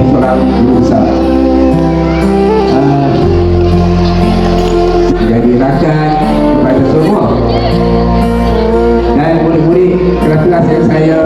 Guru besar Ah, Jadi rakan kepada semua. Dan murid-murid kelas-kelas yang saya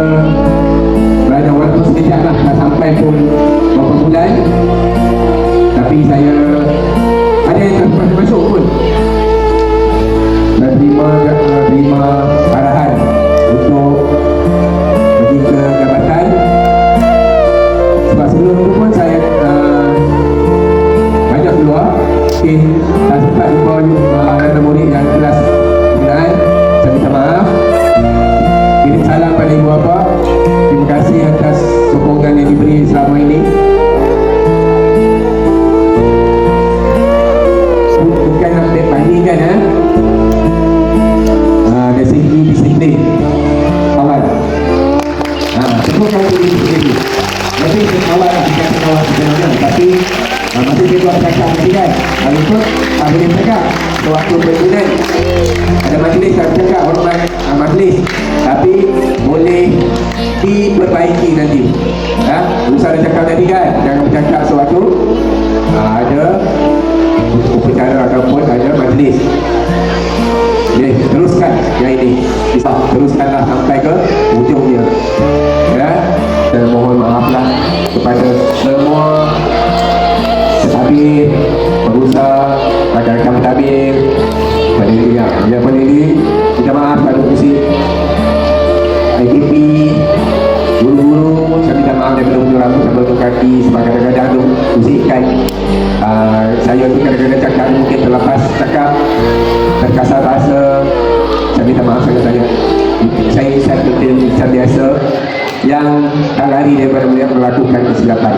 Kau boleh sendiri. Tapi awal lah bukan awal sebenarnya. Tapi uh, masa dia buat cakap tadi kan. Kalau tu uh, boleh cakap. Sewaktu berbulan ada majlis tak cakap hormat uh, majlis. Tapi boleh diperbaiki nanti. Ha? Ustaz dah cakap tadi kan. Jangan bercakap sewaktu uh, ada upacara ataupun ada majlis. Okey, teruskan yang ini. Teruskanlah sampai ke pengusaha, rakan-rakan tabir, pendiri yang yang pendiri. Minta maaf pada musik IPP, guru-guru, saya minta maaf daripada ujung rambut sampai ujung kaki sebab kadang-kadang tu musikkan uh, saya tu kadang-kadang cakap mungkin terlepas cakap terkasar rasa saya minta maaf sangat-sangat saya. Insan betul insan biasa yang tak lari daripada melakukan kesilapan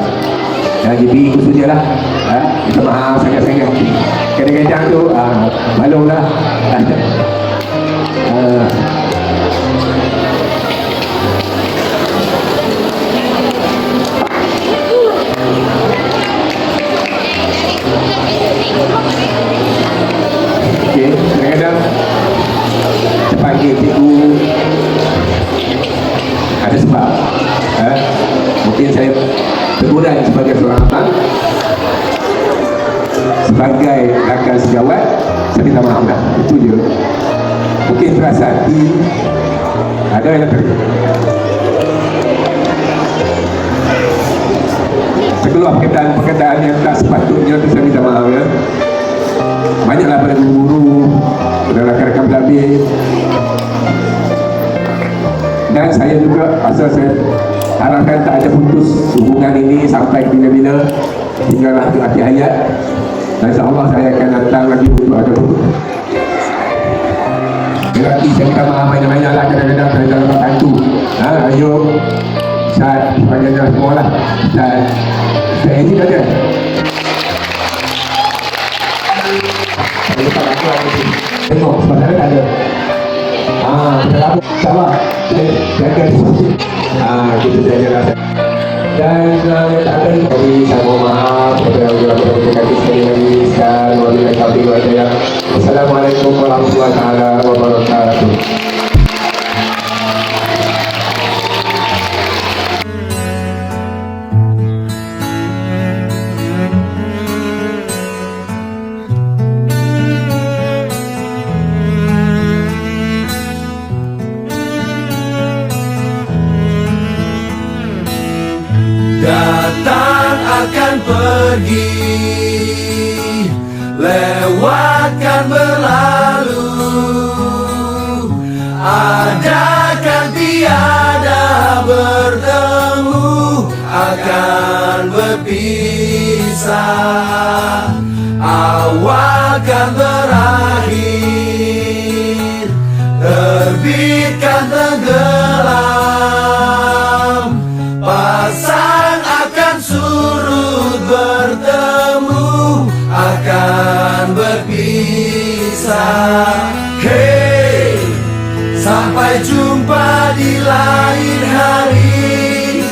dan jadi itu sajalah ha? minta maaf sangat-sangat kadang-kadang tu uh, malulah uh, sebagai rakan sejawat saya minta maaf lah itu je mungkin terasa hati ada yang ter terkeluar perkataan-perkataan yang tak sepatutnya tu saya minta maaf ya. Banyaklah pada guru-guru pada rakan-rakan tabir dan saya juga asal saya harapkan tak ada putus hubungan ini sampai bila-bila tinggallah ke akhir hayat insyaAllah saya akan datang lagi untuk ada Berarti saya minta maaf banyak-banyak lah kadang-kadang saya dalam bantu ha, ayo Ustaz, sebagainya semua lah Ustaz, Ustaz ada Lepas aku ada ni. Tengok sebenarnya tak ada. Ah, kita lalu. InsyaAllah. Jaga Ah, kita jaga rasa. Dan yang tak. Jadi saya mohon maaf. Kepada orang yang berkati sekali lagi. Sekarang wabillahi taufiq wal hidayah. Assalamualaikum warahmatullahi wabarakatuh. Datang akan pergi. Lewatkan berlalu. Adakan tiada bertemu Akan berpisah Sampai jumpa di lain hari.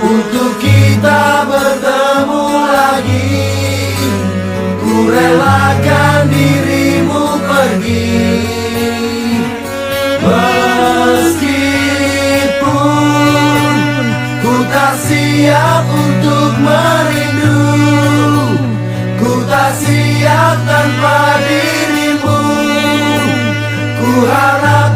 Untuk kita bertemu lagi. Ku relakan dirimu pergi. Meskipun Ku tak siap untuk merindu Ku tak siap tanpa dirimu. Ku harap